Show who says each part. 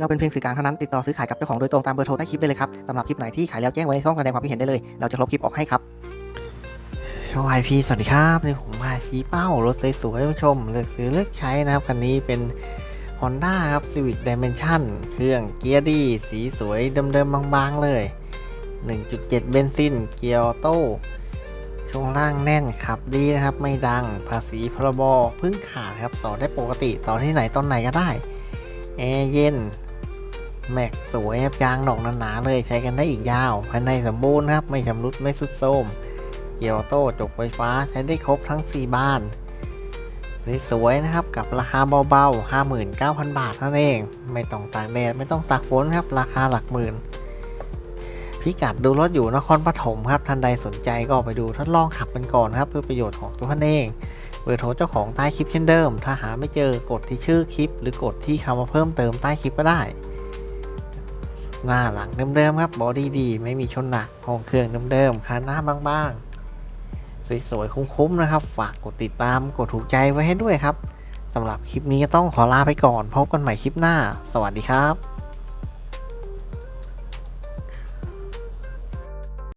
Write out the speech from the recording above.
Speaker 1: เราเป็นเพียงสื่อกลางเท่านั้นติดต่อซื้อขายกับเจ้าของโดยตรงตามเบอร์โทรใต้คลิปได้เลยครับสำหรับคลิปไหนที่ขายแล้วแจ้งไว้ในช่องแสดงความคิดเห็นได้เลย เราจะลบคลิปออกให้ครับช่องไอพีสวัสดีครับนี่ผมมาชี้เป้ารถสวยๆท่านผู้ชม เลือกซื้อเลือกใช้นะครับ คันนี้เป็น Honda ครับ Civic Dimension เครื่องเกียร์ดี สีสวยเดิมๆบางๆเลย 1.7 เบนซิน เกียร์ออโต้ช่วงล่างแน่นขับดีนะครับ ไม่ดังภาษีพรบพิ่งขาดครับ ต่อได้ปกติ ต่อที่ไหนตอนไหนก็ได้แอร์เย็น แม็กสวยครับยางดอกหนาๆเลยใช้กันได้อีกยาว ภายในสมบูรณ์ครับ ไม่ชำรุดไม่สุดโทรมเกียร์ออโต้จกไฟฟ้าใช้ได้ครบทั้ง 4 บ้านสวยๆนะครับกับราคาเบาๆ 59,000 บาทนั่นเอง ไม่ต้องตากแดดไม่ต้องตากฝนครับ ราคาหลักหมื่น พิกัดดูรถอยู่นครปฐมครับท่านใดสนใจก็ไปดูทดลองขับกันก่อนครับ เพื่อประโยชน์ของตัวท่านเองเบอร์โทรเจ้าของใต้คลิปเช่นเดิม ถ้าหาไม่เจอกดที่ชื่อคลิป หรือกดที่คำว่าเพิ่มเติมใต้คลิปก็ได้ หน้าหลังเดิมๆครับบอดี้ดีไม่มีชนหนักห้องเครื่องเดิมๆคันหน้าบางๆ สวยๆคุ้มๆนะครับ ฝากกดติดตามกดถูกใจไว้ให้ด้วยครับสำหรับคลิปนี้ก็ต้องขอลาไปก่อน พบกันใหม่คลิปหน้า สวัสดีครับ